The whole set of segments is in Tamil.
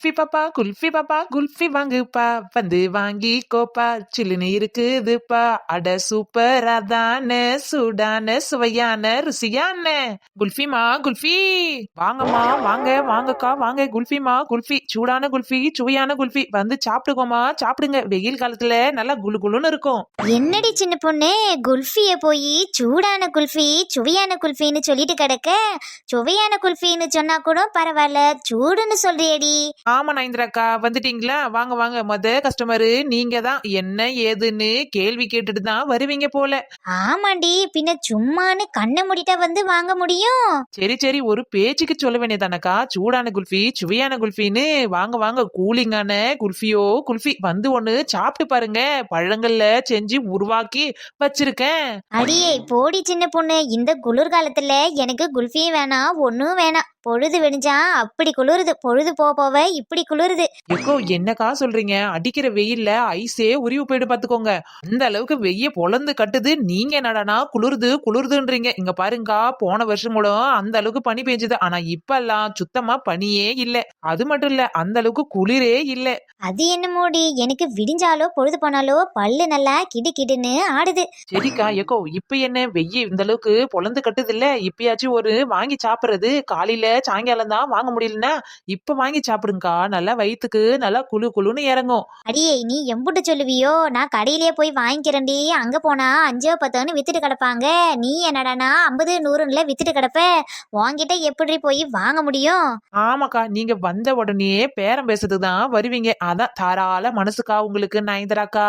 குல்ஃபி பாப்பா குல்ஃபி பாப்பா குல்ஃபி வாங்குப்பா. வந்து வாங்கி கோப்பா சில்லுன்னு இருக்குதுப்பா. அட சூப்பரா தானே. சூடான சுவையான ருசியான. குல்ஃபிமா குல்ஃபி. வாங்கம்மா வாங்க வாங்கக்கா வாங்க. குல்ஃபிமா குல்ஃபி. சூடான குல்ஃபி சுவையான குல்ஃபி. வந்து சாப்பிடுங்கம்மா. சாப்பிடுங்க. வெயில் காலத்துல நல்லா குளு குளுன்னு இருக்கும். என்னடி சின்ன பொண்ணு? குல்ஃபிய போய் சூடான குல்ஃபி சுவையான குல்ஃபின்னு சொல்லிட்டு கிடக்க. சுவையான குல்ஃபின்னு சொன்னா கூட பரவாயில்ல. சூடுன்னு சொல்றியடி. ஆமா நைந்திராக்கா வந்துட்டீங்களா? வாங்க வாங்க. மொத கஸ்டமரு நீங்க தான் என்ன ஏதுன்னு கேள்வி கேட்டுட்டு தான் வருவீங்க போல. ஆமாண்டி பின்ன சும்மான்னு கண்ணை மூடிட்டா வந்து வாங்க முடியும்? சரி சரி. ஒரு பேச்சுக்கு சொல்ல வேண்டியதானக்கா சூடான குல்ஃபி சுவையான குல்ஃபின்னு. வாங்க வாங்க. கூலிங்கான குல்ஃபியோ குல்ஃபி. வந்து ஒண்ணு சாப்பிட்டு பாருங்க. பழங்கள்ல செஞ்சு உருவாக்கி வச்சிருக்கேன். அடியே போடி சின்ன பொண்ணு. இந்த குளிர்காலத்துல எனக்கு குல்ஃபியும் வேணாம் ஒன்றும் வேணாம். பொழுது வெடிஞ்சா அப்படி குளிருது. பொழுது போக போக இப்படி குளிருது. எக்கோ என்னக்கா சொல்றீங்க? அடிக்கிற வெயில்ல ஐஸே உருவி போயிட்டு பாத்துக்கோங்க. அந்த அளவுக்கு வெய்ய பொழந்து கட்டுது. நீங்க என்னடானா குளிருது குளிருதுன்றீங்க. இங்க பாருங்கக்கா போன வருஷம் கூட அந்த அளவுக்கு பனி பெஞ்சுது. ஆனா இப்பெல்லாம் சுத்தமா பனியே இல்ல. அது மட்டும் இல்ல அந்த அளவுக்கு குளிரே இல்ல. அது என்னமோடி எனக்கு விடிஞ்சாலோ பொழுது போனாலோ பல்லு நல்லா கிடு கிடுன்னு ஆடுது. சரிக்கா எக்கோ இப்ப என்ன? வெய்ய இந்த அளவுக்கு பொழந்து கட்டுது இல்ல? இப்பயாச்சும் ஒரு வாங்கி சாப்பிடுறது காலையில சாயங்காலம் தான் வாங்க முடியலன்னா இப்ப வாங்கி சாப்பிடுங்கக்கா. நல்லா வயித்துக்கு நல்லா குளு குளுன்னு இறங்கும். அடியே நீ எம்புட்டு சொல்லுவியோ? நான் கடையிலேயே போய் வாங்கிக்கிறேன்டி. அங்க போனா அஞ்சோ பத்தோன்னு வித்துட்டு கிடப்பாங்க. நீ என்னடானா ஐம்பது நூறுல வித்துட்டு கிடப்ப? வாங்கிட்ட எப்படி போய் வாங்க முடியும்? ஆமாக்கா நீங்க வந்த உடனே பேரம் பேசுறதுக்கு தான் வருவீங்க. அதான் தாராள மனசுக்கா உங்களுக்கு நயன்தராக்கா.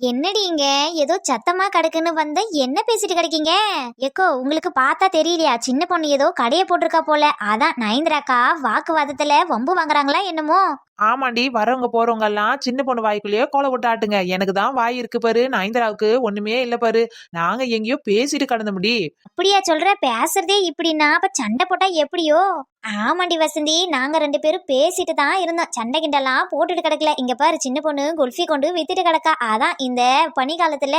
என்னடி இங்க? ஏதோ சத்தமா கிடக்குன்னு வந்த என்ன பேசிட்டு கிடக்கீங்க? எக்கோ உங்களுக்கு பார்த்தா தெரியலையா? சின்ன பொண்ணு ஏதோ கடைய போட்டிருக்கா போல. அதான் நயன்தராக்கா வாக்குவாதத்துல வம்பு வாங்குறாங்களா என்னமோ? ஆமாண்டி வரவங்க போறவங்க எல்லாம் சின்ன பொண்ணு வாய்க்குள்ளேயே கோலை விட்டு ஆட்டுங்க. எனக்கு தான் வாய் இருக்கு பாரு. நயன்தராவுக்கு ஒண்ணுமே இல்ல பாரு. நாங்க எங்கேயோ பேசிட்டு கடந்த முடி அப்படியா சொல்ற? பேசுறதே இப்படின்னா அப்ப சண்டை போட்டா எப்படியோ? ஆமாண்டி வசந்தி நாங்கள் ரெண்டு பேரும் பேசிட்டு தான் இருந்தோம். சண்டை கிண்டெல்லாம் போட்டுட்டு கிடக்கல. இங்கே பாரு சின்ன பொண்ணு குல்ஃபி கொண்டு வித்துட்டு கிடக்கா. அதான் இந்த பனிக்காலத்தில்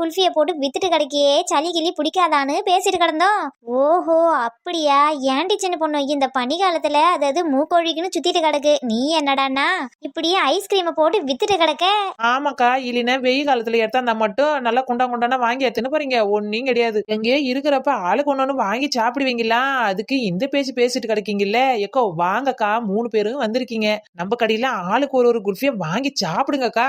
குல்ஃபியை போட்டு வித்துட்டு கிடக்கியே சளி கிளி பிடிக்காதான்னு பேசிட்டு கிடந்தோம். ஓஹோ அப்படியா? ஏண்டி சின்ன பொண்ணு இந்த பனிக்காலத்தில் அதாவது மூக்கொழிக்குன்னு சுத்திட்டு கிடக்கு. நீ என்னடான்னா இப்படியே ஐஸ்கிரீமை போட்டு வித்துட்டு கிடக்க? ஆமாக்கா இல்லைன்னா வெயில் காலத்தில் எடுத்தாந்தா மட்டும் நல்லா குண்டா குண்டானா வாங்கி எடுத்துன்னு போறீங்க. ஒன்றும் கிடையாது. எங்கேயோ இருக்கிறப்ப ஆளுக்கு ஒன்று ஒன்று வாங்கி சாப்பிடுவீங்களா? அதுக்கு இந்த பேச்சு பேசிட்டு கிடைக்கீங்கல்ல எக்கோ வாங்கக்கா மூணு பேரும் வந்திருக்கீங்க. நம்ம கடையில ஆளுக்கு ஒரு ஒரு குல்ஃபியை வாங்கி சாப்பிடுங்கக்கா.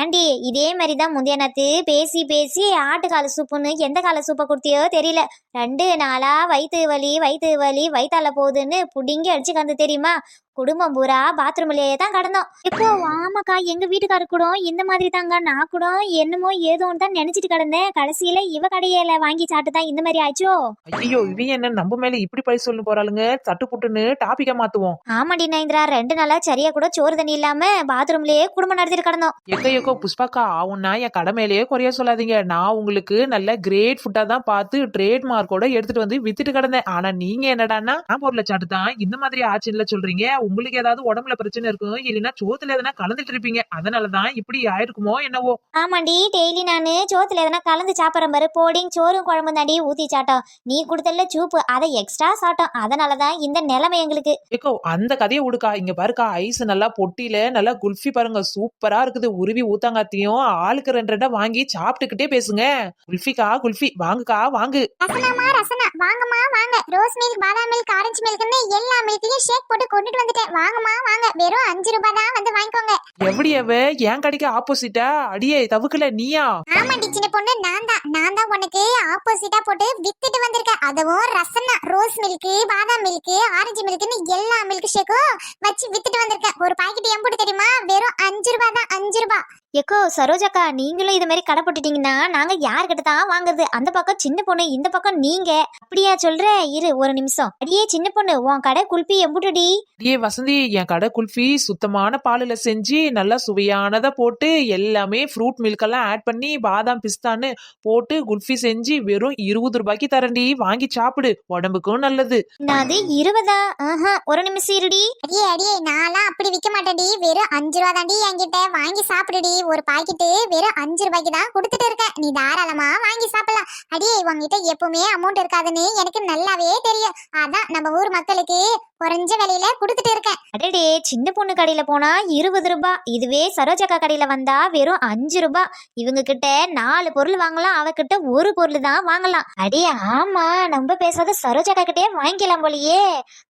ஏண்டி இதே மாதிரி தான் முந்தைய நேத்து பேசி பேசி ஆட்டுக்கால சூப்புன்னு எந்த கால சூப்பை கொடுத்தியோ தெரியல. ரெண்டு நாளா வயிற்று வலி வயிற்று வலி வயிற்றால போகுதுன்னு புடிங்கி அடிச்சு கந்து தெரியுமா? குடும்பம் பூரா பாத்ரூம்லயே தான் கடந்தோம். இப்போ ஆமாக்கா எங்க வீட்டுக்காரர் கூட இந்த மாதிரி தாங்க. நான் கூட என்னமோ ஏதோன்னு தான் நினைச்சிட்டு கிடந்தேன். கடைசியில இவ கடையில வாங்கி சாப்பிட்டு தான் இந்த மாதிரி ஆச்சோ ஐயோ இவன் என்ன நம்ம மேல இப்படி பழி சொல்லு போறாளுங்க? தட்டு புட்டுன்னு டாபிக்கா மாத்துவோம். ஆமாடி நைந்திரா ரெண்டு நாளா சரியா கூட சோறு தண்ணி இல்லாம பாத்ரூம்லயே குடும்பம் நடத்திட்டு கிடந்தோம். எக்க எக்கோ புஷ்பாக்கா ஆவுன்னா என் கடை மேலேயே குறைய சொல்லாதீங்க. நான் உங்களுக்கு நல்ல கிரேட் ஃபுட்டா தான் பார்த்து ட்ரேட் மார்க்கோட எடுத்துட்டு வந்து வித்துட்டு கிடந்தேன். ஆனா நீங்க என்னடான்னா நான் பொருளை சாட்டு தான் இந்த மாதிரி ஆச்சுன்னு சொல்றீங்க. உங்களுக்கு ஏதாவது உடம்புல பிரச்சனை இருக்கும் இல்லைன்னா சோத்துல எதனா கலந்துட்டு இருப்பீங்க அதனாலதான் இப்படி ஆயிருக்குமோ என்னவோ. ஆமாண்டி டெய்லி நானு சோத்துல எதனா கலந்து சாப்பிட்றேன் பாரு போடிங் சோறும் குழம்பு தாண்டி ஊத்தி சாட்டோம் நீ கொடுத்தல சூப்பு அதை எக்ஸ்ட்ரா சாப்பிட்டோம். அதனாலதான் இந்த நிலைமை எங்களுக்கு. ஏக்கோ அந்த கதையை விடுக்கா இங்க பாருக்கா ஐஸ் நல்லா பொட்டியில நல்லா குல்ஃபி பாருங்க சூப்பரா இருக்குது. உருவி ஊத்தாங்காத்தியும் ஆளுக்கு ரெண்டு ரெண்டா வாங்கி சாப்பிட்டுக்கிட்டே பேசுங்க. குல்ஃபிக்கா குல்ஃபி. வாங்குக்கா வாங்கு. ரசனாமா ரசனா வாங்கம்மா வாங்க. Rose milk badam milk orange மில்க்னு எல்லா மில்க்லயும் ஷேக் போட்டு கொண்டுட்டு வந்துட்டேன் வாங்கம்மா வாங்க. வெறும் அஞ்சு ரூபாய் தான் வந்து வாங்கிக்கோங்க. எப்படி அவ? என் கடைக்கு ஆப்போசிட்டா அடியே தவுக்கல நீயா? ஆமாண்டி சின்ன பொண்ணு நான் தான். நான் தான் உனக்கு ஆப்போசிட்டா போட்டு வித்துட்டு வந்திருக்கேன். அதுவும் Rasna rose milk badam milk orange மில்க்னு எல்லா மில்க் ஷேக்கும் வச்சு வித்துட்டு வந்திருக்கேன். ஒரு பாக்கெட் எம்புட்டு தெரியுமா? வெறும் அஞ்சு ரூபாய் தான். அஞ்சு ரூபாய். எக்கோ சரோஜாக்கா நீங்களும் இது மாதிரி கடை போட்டுட்டீங்கன்னா நாங்க யார்கிட்ட தான் வாங்குறது? அந்த பக்கம் சின்ன பொண்ணு இந்த பக்கம் நீங்க. அப்படியா சொல்ற? இரு ஒரு நிமிஷம். அடியே சின்ன பொண்ணு உன் கடை குல்பி எம்புட்டுடி. அடியே வசந்தி என் கடை குல்ஃபி சுத்தமான பாலுல செஞ்சு நல்லா சுவையானதா போட்டு எல்லாமே ஃப்ரூட் மில்க் எல்லாம் ஆட் பண்ணி பாதாம் பிஸ்தான்னு போட்டு குல்ஃபி செஞ்சு வெறும் இருபது ரூபாய்க்கு தரண்டி வாங்கி சாப்பிடு. உடம்புக்கும் நல்லது. அது இருபதா? ஆஹா ஒரு நிமிஷம் இருடி. அடியே அடியே நான்லாம் அப்படி விற்க மாட்டேன்டி. வெறும் அஞ்சு ரூபா தாண்டி என்கிட்ட. வாங்கி சாப்பிடுடி. ஒரு பாக்கெட்டு வெறும் அஞ்சு ரூபாய்க்கு தான் கொடுத்துட்டு இருக்க நீ தாராளமா வாங்கி சாப்பிடலாம். அடியே உங்ககிட்ட எப்பவுமே அமௌண்ட் இருக்காதுன்னு எனக்கு நல்லாவே தெரியும். அதான் நம்ம ஊர் மக்களுக்கு குறைஞ்ச விலையில கொடுத்துட்டு இருக்கேன். அடடே சின்ன பொண்ணு கடையில போனா இருபது ரூபாய் இதுவே சரோஜக்கா கடையில வந்தா வெறும் அஞ்சு ரூபாய் இவங்க கிட்ட நாலு பொருள் வாங்கலாம் அவகிட்ட ஒரு பொருள் தான் வாங்கலாம். அடே ஆமா நம்ம பேசாத சரோஜக்கா கிட்டே வாங்கிக்கலாம் போலயே.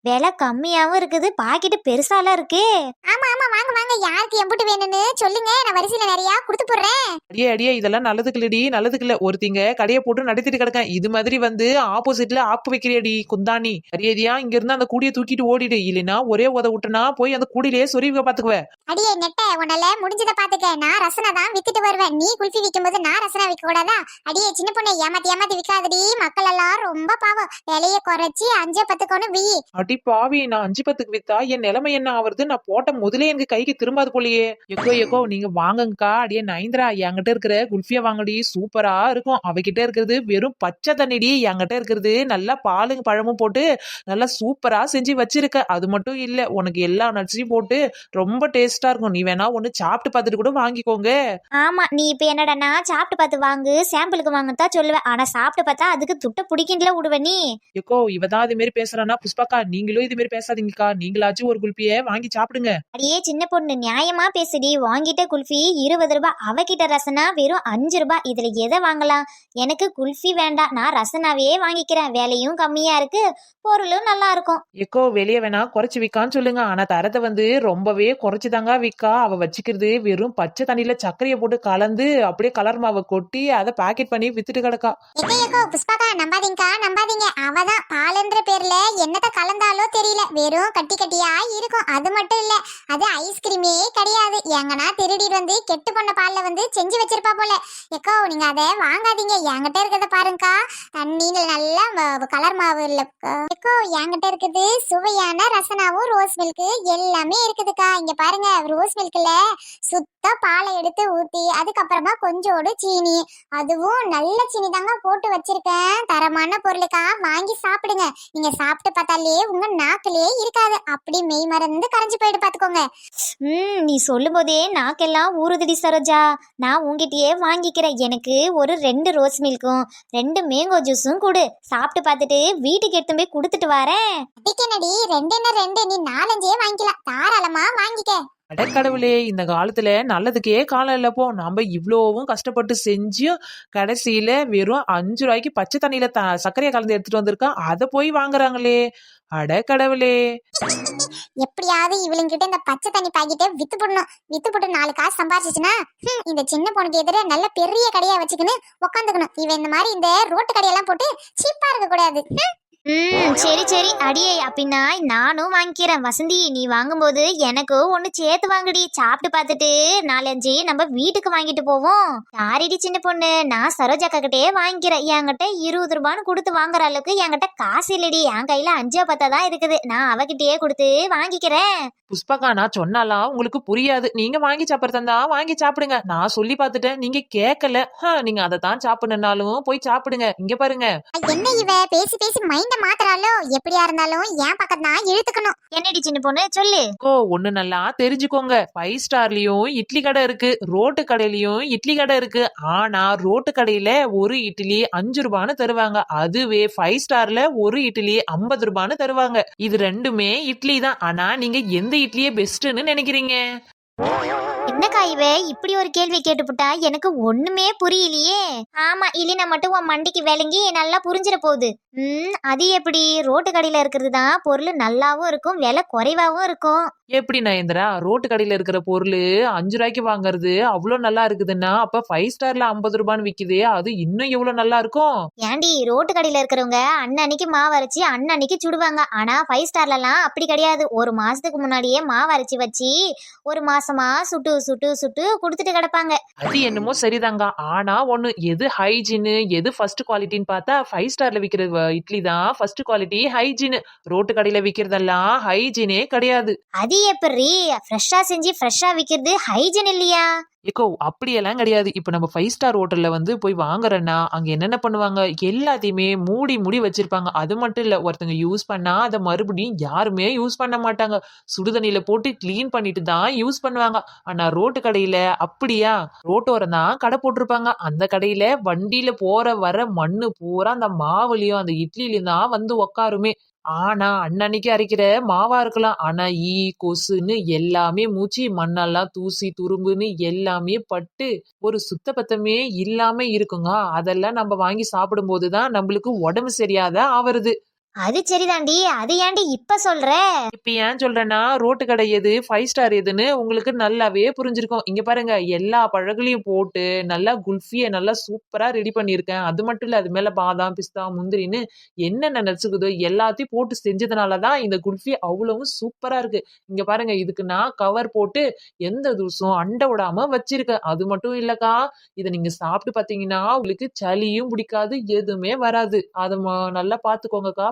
விலை கம்மியாவும் இருக்குது பாக்கெட்டு பெருசாலாம் இருக்கு. ஆமா ஆமா வாங்க வாங்க. யாருக்கு எம்புட்டு வேணும்னு சொல்லுங்க. நான் வரிசையில நிறைய கொடுத்து போடுறேன்? அடியே அடியே இதெல்லாம் நல்லதுக்கு இல்லடி நல்லதுக்கு இல்ல. ஒருத்திங்க கடையை போட்டு நடத்திட்டு கிடக்கேன். இது மாதிரி வந்து ஆப்போசிட்ல ஆப்பு வைக்கிறியடி குந்தாணி. மரியாதையா இங்க இருந்து அந்த கூடிய தூக்கிட்டு ஓடிடு இல்லைன்னா ஒரே உத விட்டனா போய் அந்த கூடியிலேயே சொருவிக்க பாத்துக்குவ. அடியே நெட்ட உன்னால முடிஞ்சதை பாத்துக்க. நான் ரசனை தான் வித்துட்டு வருவேன். நீ குல்ஃபி விற்கும் போது நான் ரசனை விற்க கூடாதா? அடியே சின்ன பொண்ணு ஏமாத்தி ஏமாத்தி விற்காதடி மக்கள் எல்லாம் ரொம்ப பாவம். விலைய குறைச்சி அஞ்சு பத்துக்கொன்னு வி. அடி பாவி நான் அஞ்சு பத்துக்கு வித்தா என் நிலைமை என்ன ஆவறது நான் போட்ட முதலே எனக்கு கைக்கு திரும்பாது போலயே. எக்கோ எக்கோ நீங்க வாங்குங்கக்கா. அடியே நைந்திரா என்கிட்ட இருக்கிற குல்ஃபியா வாங்கடி. சூப்பரா இருக்கும். அவகிட்ட இருக்கிறது வெறும் பச்சை தண்ணிடி. என்கிட்ட இருக்கிறது நல்லா பாலுங்க பழமும் போட்டு நல்லா சூப்பரா செஞ்சு வச்சிருக்க. அது மட்டும் இல்ல உனக்கு எல்லா நட்ஸையும் போட்டு ரொம்ப டேஸ்டா இருக்கும். நீ வேணா ஒண்ணு சாப்பிட்டு பார்த்துட்டு கூட வாங்கிக்கோங்க. ஆமா நீ இப்ப என்னடா சாப்பிட்டு பார்த்து வாங்கு சாம்பிளுக்கு வாங்கத்தான் சொல்லுவேன் ஆனா சாப்பிட்டு பார்த்தா அதுக்கு துட்ட பிடிக்கின்றல விடுவ நீ. எக்கோ இவதான் இது மாதிரி பேசுறானா புஷ்பாக்கா நீங்களும் இது மாதிரி பேசாதீங்கக்கா. நீங்களாச்சும் ஒரு குல்பிய வாங்கி சாப்பிடுங்க. அடியே சின்ன பொண்ணு நியாயமா பேசுடி. வாங்கிட்ட குல்ஃபி இருபது ரூபாய் அவகிட்ட ரசனா வெறும் அஞ்சு ரூபாய். இதுல எதை வாங்கலாம்? எனக்கு குல்ஃபி வேண்டாம். நான் ரசனாவே வாங்கிக்கிறேன். விலையும் கம்மியா இருக்கு. பொருளும் நல்லா இருக்கும். எக்கோ வெளியே வேணா குறைச்சி விற்கான்னு சொல்லுங்க. ஆனா தரத்தை வந்து ரொம்பவே குறைச்சுதாங்க விற்கா அவ வச்சுக்கிறது வெறும் பச்சை தண்ணியில சர்க்கரையை போட்டு கலந்து அப்படியே கலர் மாவை கொட்டி அதை பாக்கெட் பண்ணி வித்துட்டு கிடக்கா. எக்கோ புஷ்பாக்கா நம்பாதீங்கக்கா நம்பாதீங்க. அவதான் பாலுன்ற பேர்ல என்னத்த கலந்தாலோ தெரியல. வெறும் கட்டி கட்டியா இருக்கும். அது மட்டும் இல்ல அது ஐஸ்கிரீமே கிடையாது. எங்கன்னா திருடி வந்து கெட்டு போன பால்ல வந்து செஞ்சு வச்சிருப்பா போல. எக்கோ நீங்க அதை வாங்காதீங்க. என்கிட்ட இருக்கிறத பாருங்கக்கா. தண்ணியில நல்லா கலர் மாவு இல்ல எக்கோ என்கிட்ட இருக்குது சுவையான ரசனாவும் ரோஸ் மில்க் எல்லாமே இருக்குதுக்கா. இங்க பாருங்க ரோஸ் மில்க்ல சுத்த பாலை எடுத்து ஊத்தி அதுக்கப்புறமா கொஞ்சோடு சீனி. அதுவும் நல்ல சீனி தாங்க போட்டு வச்சிருக்கேன். தரமான பொருளுக்கா வாங்கி சாப்பிடுங்க. நீங்க சாப்பிட்டு பார்த்தாலே உங்க நாக்கிலே இருக்காது. அப்படி மெய் மறந்து கரைஞ்சு போயிட்டு பாத்துக்கோங்க ம் நீ சொல்லும் போதே நாக்கெல்லாம் ஊறுதுடி சரோஜா. நான் உங்ககிட்டயே வாங்கிக்கிறேன். எனக்கு ஒரு ரெண்டு ரோஸ் மில்க்கும் ரெண்டு மேங்கோ ஜூஸும் கொடு. சாப்பிட்டு பார்த்துட்டு வீட்டுக்கு எடுத்து போய் கொடுத்துட்டு வரேன். அதுக்கு என்னடி? ரெண்டு என்ன ரெண்டு நீ நாலஞ்சே வாங்கிக்கலாம் தாராளமா வாங்கிக்க. அடக்கடவுளே இந்த காலத்துல நல்லதுக்கே காலம் இல்லப்போ நம்ம இவ்வளோவும் கஷ்டப்பட்டு செஞ்சும் கடைசியில வெறும் அஞ்சு ரூபாய்க்கு பச்சை தண்ணியில த சர்க்கரையை கலந்து எடுத்துட்டு வந்திருக்கான் அதை போய் வாங்குறாங்களே. அடக்கடவுளே எப்படியாவது இவளுங்கிட்ட இந்த பச்சை தண்ணி பாக்கெட்டை வித்து போடணும். வித்து போட்டு நாலு காசு சம்பாதிச்சுச்சுன்னா ஹம், இந்த சின்ன பொண்ணுக்கு எதிர நல்ல பெரிய கடையா வச்சுக்கின்னு உட்காந்துக்கணும் இவன் இந்த மாதிரி இந்த ரோட்டு கடையெல்லாம் போட்டு சீப்பா இருக்க கூடாது. ம் சரி சரி. அடியே அப்படின்னா நானும் வாங்கிக்கிறேன். வசந்தி நீ வாங்கும்போது எனக்கு ஒன்று சேர்த்து வாங்குடி. சாப்பிட்டு பார்த்துட்டு நாலஞ்சு நம்ம வீட்டுக்கு வாங்கிட்டு போவோம். யாரிடி சின்ன பொண்ணு? நான் சரோஜாக்கா கிட்டே வாங்கிக்கிறேன். என்கிட்ட இருபது ரூபான்னு கொடுத்து வாங்குற அளவுக்கு என்கிட்ட காசு இல்லடி. என் கையில அஞ்சா பத்தா தான் இருக்குது. நான் அவகிட்டயே கொடுத்து வாங்கிக்கிறேன். புஷ்பகா நான் சொன்னாலாம் உங்களுக்கு புரியாது. நீங்க வாங்கி சாப்பிட்றதா வாங்கி சாப்பிடுங்க. நான் சொல்லி பார்த்துட்டேன். நீங்க கேட்கல ஹ, நீங்க அதை தான் சாப்பிடணும்னாலும் போய் சாப்பிடுங்க. இங்க பாருங்க. என்ன இவ? பேசி பேசி மைண்ட மாத்துறாளோ எப்படியா இருந்தாலும் என் பக்கம் தான் இழுத்துக்கணும். என்னடி சின்ன பொண்ணு? சொல்லு. ஓ ஒண்ணு நல்லா தெரிஞ்சுக்கோங்க. ஃபைவ் ஸ்டார்லயும் இட்லி கடை இருக்கு. ரோட்டு கடையிலயும் இட்லி கடை இருக்கு. ஆனா ரோட்டு கடையில ஒரு இட்லி அஞ்சு ரூபான்னு தருவாங்க. அதுவே ஃபைவ் ஸ்டார்ல ஒரு இட்லி ஐம்பது ரூபான்னு தருவாங்க. இது ரெண்டுமே இட்லி தான். ஆனா நீங்க எந்த இட்லியே பெஸ்ட்னு நினைக்கிறீங்க? என்னக்கா இவ? இப்படி ஒரு கேள்வி கேட்டுப்புட்டா எனக்கு ஒண்ணுமே புரியலையே. ஆமா இல்லைனா மட்டும் உன் மண்டிக்கு விளங்கி நல்லா புரிஞ்சிட போகுது. ம் அது எப்படி? ரோட்டு கடையில இருக்கிறது தான் பொருள் நல்லாவும் இருக்கும் விலை குறைவாவும் இருக்கும். எப்படி நயந்திரா ரோட்டு கடையில இருக்கிற பொருள் அஞ்சு ரூபாய்க்கு வாங்குறது அவ்வளவு நல்லா இருக்குதுன்னா அப்ப ஃபைவ் ஸ்டார்ல ஐம்பது ரூபான்னு விக்குதே அது இன்னும் எவ்வளவு நல்லா இருக்கும்? ஏண்டி ரோட்டு கடையில இருக்கிறவங்க அன்னன்னைக்கு மாவு அரைச்சி அன்னன்னைக்கு சுடுவாங்க. ஆனா ஃபைவ் ஸ்டார்லலாம் அப்படி கிடையாது. ஒரு மாசத்துக்கு முன்னாடியே மாவு அரைச்சி வச்சு ஒரு மாசமா சுட்டு சுட்டு சுட்டு கொடுத்துட்டு கிடப்பாங்க. அது என்னமோ சரிதாங்க. ஆனா ஒண்ணு எது ஹைஜீன் எது ஃபர்ஸ்ட் குவாலிட்டின்னு பார்த்தா ஃபைவ் ஸ்டார்ல விக்கிற வ- இட்லி தான் ஃபர்ஸ்ட் குவாலிட்டி ஹைஜீன் ரோட்டு கடையில விக்கிறதெல்லாம் ஹைஜீனே கிடையாது. அது எப்படி? ஃப்ரெஷ்ஷா செஞ்சு ஃப்ரெஷ்ஷா விக்கிறது ஹைஜன் இல்லையா? ஏக்கோ அப்படியெல்லாம் கிடையாது. இப்போ நம்ம ஃபைவ் ஸ்டார் ஹோட்டலில் வந்து போய் வாங்குறேன்னா அங்கே என்னென்ன பண்ணுவாங்க? எல்லாத்தையுமே மூடி மூடி வச்சுருப்பாங்க. அது மட்டும் இல்லை ஒருத்தங்க யூஸ் பண்ணால் அதை மறுபடியும் யாருமே யூஸ் பண்ண மாட்டாங்க. சுடுதண்ணியில் போட்டு க்ளீன் பண்ணிட்டு தான் யூஸ் பண்ணுவாங்க. ஆனால் ரோட்டு கடையில் அப்படியா? ரோட்டோரம் தான் கடை போட்டிருப்பாங்க. அந்த கடையில் வண்டியில் போகிற வர மண்ணு பூரா அந்த மாவுலயும் அந்த இட்லிலயும் தான் வந்து உக்காருமே. ஆனா அன்னன்னைக்கு அரைக்கிற மாவா இருக்கலாம். ஆனா ஈ கொசுன்னு எல்லாமே மூச்சு மண்ணெல்லாம் தூசி துரும்புன்னு எல்லாமே பட்டு ஒரு சுத்தபத்தமே இல்லாம இருக்குங்க. அதெல்லாம் நம்ம வாங்கி சாப்பிடும் போதுதான் நம்மளுக்கு உடம்பு சரியாத ஆவருது. அது சரிதாண்டி அது ஏன்டி இப்ப சொல்ற? இப்ப ஏன் சொல்றேன்னா ரோட்டு கடை எது ஃபைவ் ஸ்டார் எதுன்னு உங்களுக்கு நல்லாவே புரிஞ்சிருக்கும். இங்க பாருங்க எல்லா பழங்களையும் போட்டு நல்லா குல்ஃபியை நல்லா சூப்பரா ரெடி பண்ணியிருக்கேன். அது மட்டும் இல்ல அது மேல பாதாம் பிஸ்தா முந்திரின்னு என்னென்ன நினைச்சுக்குதோ எல்லாத்தையும் போட்டு செஞ்சதுனாலதான் இந்த குல்ஃபி அவ்வளவும் சூப்பரா இருக்கு. இங்க பாருங்க இதுக்கு நான் கவர் போட்டு எந்த தூசும் அண்டை விடாம வச்சிருக்கேன். அது மட்டும் இல்லக்கா இதை நீங்க சாப்பிட்டு பாத்தீங்கன்னா உங்களுக்கு சளியும் பிடிக்காது எதுவுமே வராது. அதை ம- நல்லா பாத்துக்கோங்கக்கா.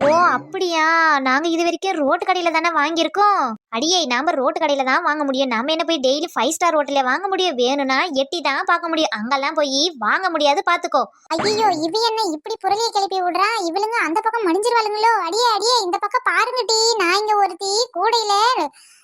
ஓ அப்படியா? நாங்க இது வரைக்கும் ரோட்டு கடையில தானே வாங்கியிருக்கோம். அடியே நாம ரோட்டு கடையில தான் வாங்க முடியும். நாம என்ன போய் டெய்லி ஃபைவ் ஸ்டார் ஹோட்டல்ல வாங்க முடியும்? வேணும்னா எட்டி தான் பார்க்க முடியும். அங்கெல்லாம் போய் வாங்க முடியாது பாத்துக்கோ ஐயோ இவ என்ன இப்படி புரளிய கிளப்பி விடுறா? இவளுங்க அந்த பக்கம் மடிஞ்சிருவாளுங்களோ? அடியே அடியே இந்த பக்கம் பாருங்கடி நான் இங்க ஒருத்தி கூடையில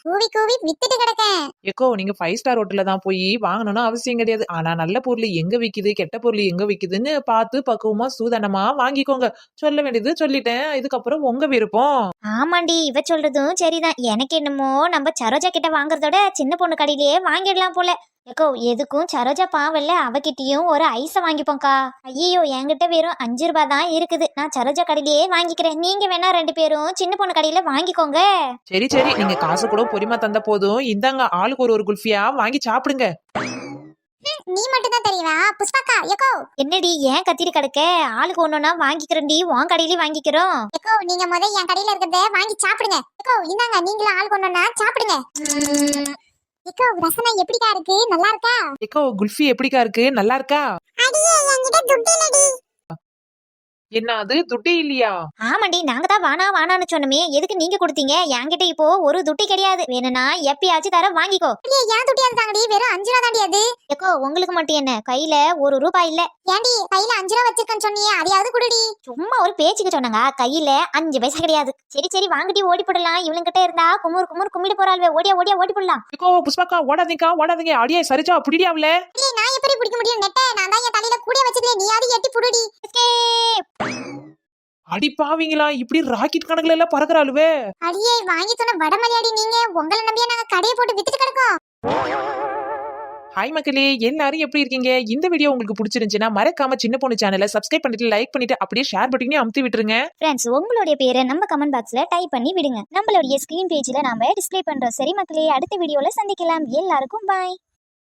கூவி கூவி வித்துட்டு கிடக்கேன். ஏக்கோ நீங்க ஃபைவ் ஸ்டார் ஹோட்டல்ல தான் போய் வாங்கணும்னு அவசியம் கிடையாது. ஆனா நல்ல பொருள் எங்க விக்குது? கெட்ட பொருள் எங்க விக்குதுன்னு பார்த்து பக்குவமா சூதனமா வாங்கிக்கோங்க. சொல்ல வேண்டியது சொல்லிட்டேன். இதுக்கப்புறம் உங்க விருப்பம். ஆமாண்டி இவ சொல்றதும் சரிதான். எனக்கு என்னமோ நம்ம சரோஜா கிட்ட வாங்குறதோட சின்ன பொண்ணு கடையிலேயே வாங்கிடலாம் போல. ஏக்கோ எதுக்கும் சரோஜா பாவல்ல அவகிட்டயும் ஒரு ஐஸ வாங்கிப்போம்க்கா. ஐயோ என்கிட்ட வெறும் அஞ்சு ரூபாய் தான் இருக்குது. நான் சரோஜா கடையிலேயே வாங்கிக்கிறேன். நீங்க வேணா ரெண்டு பேரும் சின்ன பொண்ணு கடையில வாங்கிக்கோங்க. சரி சரி. நீங்க காசு கூட பொறிமா தந்த போதும். இந்தாங்க ஆளுக்கு ஒரு ஒரு குல்ஃபியா வாங்கி சாப்பிடுங்க. நீ மட்டும் தான் தெரியவா புஷ்பாக்கா எக்கோ. என்னடி ஏன் கத்திரி கிடக்க? ஆளுக்கு ஒன்னொன்னா வாங்கிக்கிறேன்டி உன் கடையிலயும் வாங்கிக்கிறோம். எக்கோ நீங்க முத என் கடையில இருக்கிறத வாங்கி சாப்பிடுங்க. எக்கோ இந்தாங்க நீங்களும் ஆள் கொண்டு வந்தா சாப்பிடுங்க. எக்கோ ரசனா எப்படிக்கா இருக்கு? நல்லா இருக்கா? ஏக்கோ குல்ஃபி எப்படிக்கா இருக்கு? நல்லா இருக்கா? அடியே என்கிட்ட துட்டு இல்லடி. என்ன அது துட்டே இல்லையா? ஆமாண்டி நாங்க தான் வானா வானான்னு சொன்னோமே. எதுக்கு நீங்க கொடுத்தீங்க? என்கிட்ட இப்போ ஒரு துட்டி கிடையாது. வேணும்னா எப்பயாச்சும் தர வாங்கிக்கோ. ஏன் துட்டியாது தாங்கடி வெறும் அஞ்சு ரூபா தாண்டி அது. ஏக்கோ உங்களுக்கு மட்டும் என்ன? கையில ஒரு ரூபாய் இல்ல. ஏண்டி கையில அஞ்சு ரூபா வச்சிருக்கேன்னு சொன்னியே. அதையாவது குடுடி. சும்மா ஒரு பேச்சுக்கு சொன்னாங்க. கையில அஞ்சு பைசா கிடையாது. சரி சரி வாங்கிட்டு ஓடி போடலாம். இவளுங்கிட்ட இருந்தா குமுறு குமுறு கும்பிட்டு போறாள்வே. ஓடியா ஓடியா ஓடி போடலாம். ஏக்கோ புஷ்பாக்கா ஓடாதீங்கக்கா ஓடாதீங்க. அடியே சரிச்சா புடிடியாவில? நான் எப்படி பிடிக்க முடியும்? நெட்ட நான் தான் என் தலையில கூடிய வச்சிருக்கேன் நீ யாரு எட்டி புடுடி. அடி பாவீங்களா இப்படி ராக்கெட் கணக்குல எல்லாம் பறக்குறாளுவே. அடியே வாங்கி சொன்ன வடமலையாடி நீங்க உங்களை நம்பியே நாங்க கடையை போட்டு வித்துட்டு கிடக்கோம். ஹாய் மக்களே எல்லாரும் எப்படி இருக்கீங்க? இந்த வீடியோ உங்களுக்கு பிடிச்சிருந்துச்சுன்னா மறக்காம சின்ன பொண்ணு சேனலை சப்ஸ்கிரைப் பண்ணிட்டு லைக் பண்ணிட்டு அப்படியே ஷேர் பட்டினையும் அமுத்தி விட்டுருங்க. ஃப்ரெண்ட்ஸ் உங்களுடைய பேரை நம்ம கமெண்ட் பாக்ஸ்ல டைப் பண்ணி விடுங்க. நம்மளுடைய ஸ்கிரீன் பேஜ்ல நாம டிஸ்ப்ளே பண்றோம். சரி மக்களே அடுத்த வீடியோல சந்திக்கலாம். எல்லாருக்கும் பாய்